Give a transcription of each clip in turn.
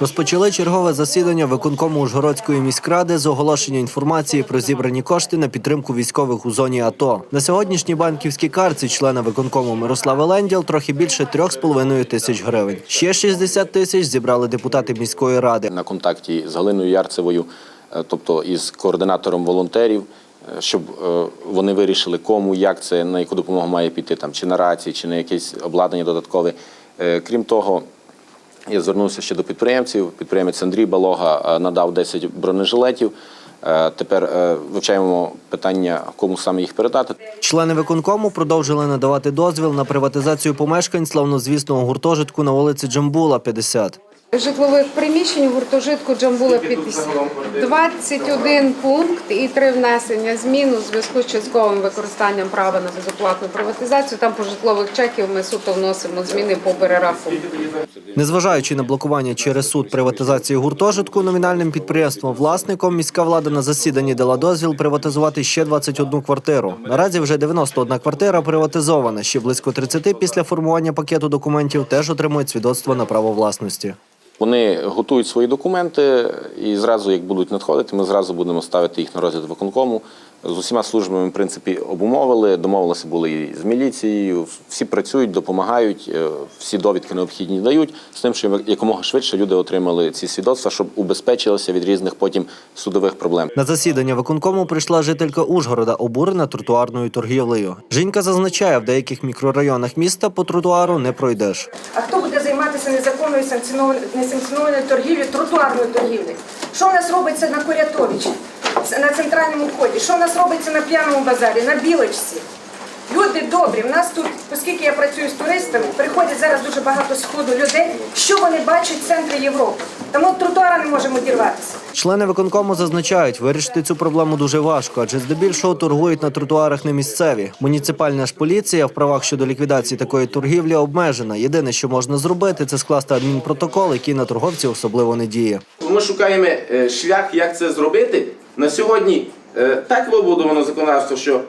Розпочали чергове засідання виконкому Ужгородської міськради з оголошення інформації про зібрані кошти на підтримку військових у зоні АТО. На сьогоднішній банківській карті члена виконкому Мирослави Ленділ трохи більше 3,5 тисяч гривень. Ще 60 тисяч зібрали депутати міської ради. на контакті з Галиною Ярцевою, е, тобто із координатором волонтерів, е, щоб е, вони вирішили, кому, як це, на яку допомогу має піти, там, чи на рації, чи на якесь обладнання додаткове. Крім того, я звернувся ще до підприємців. Підприємець Андрій Балога е, надав 10 бронежилетів. Е, Тепер е, вивчаємо питання, кому саме їх передати. Члени виконкому продовжили надавати дозвіл на приватизацію помешкань славнозвісного гуртожитку на вулиці Джамбула, 50. Житлових приміщень у гуртожитку Джамбула 50. 21 пункт і три внесення змін у зв'язку з частковим використанням права на безоплатну приватизацію. Там по житлових чеків ми суто вносимо зміни по перерахунку. Незважаючи на блокування через суд приватизації гуртожитку, номінальним підприємством власником міська влада на засіданні дала дозвіл приватизувати ще 21 квартиру. Наразі вже 91 квартира приватизована. Ще близько 30 після формування пакету документів теж отримують свідоцтво на право власності. Вони готують свої документи, і зразу, як будуть надходити, ми зразу будемо ставити їх на розгляд виконкому. З усіма службами, в принципі, обумовили, домовилися були і з міліцією. Всі працюють, допомагають, е, всі довідки необхідні дають з тим, щоб якомога швидше люди отримали ці свідоцтва, щоб убезпечилися від різних потім судових проблем. На засідання виконкому прийшла жителька Ужгорода, обурена тротуарною торгівлею. Жінка зазначає, в деяких мікрорайонах міста по тротуару не пройдеш. А хто незаконною санкціонованою несанкціонованою торгівлею, тротуарною торгівлею? Що в нас робиться на Курятовичі, на центральному вході? Що в нас робиться на п'яному базарі, на Білочці? Люди добрі, в нас тут, оскільки я працюю з туристами, приходять зараз дуже багато сходу людей. Що вони бачать в центрі Європи? Тому от тротуара не можемо дірватися. Члени виконкому зазначають, вирішити цю проблему дуже важко, адже здебільшого торгують на тротуарах не місцеві. Муніципальна ж поліція в правах щодо ліквідації такої торгівлі обмежена. Єдине, що можна зробити, це скласти адмінпротокол, який на торговців особливо не діє. Ми шукаємо е, шлях, як це зробити. На сьогодні е, так вибудовано законодавство, що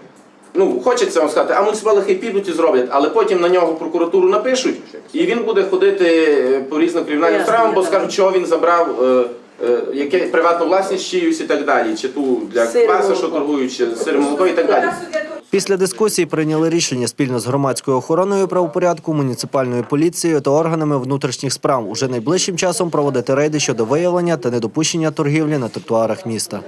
ну хочеться вам сказати, а муніципали хай підуть і зроблять, але потім на нього прокуратуру напишуть, і він буде ходити е, по різним кримінальним справам, бо скажуть, чого він забрав. е, е, Яке приватну власність чиюсь і так далі, чи ту для кваса, що торгують, чи сир молоко і так далі. Після дискусії прийняли рішення спільно з громадською охороною правопорядку, муніципальною поліцією та органами внутрішніх справ уже найближчим часом проводити рейди щодо виявлення та недопущення торгівлі на тротуарах міста.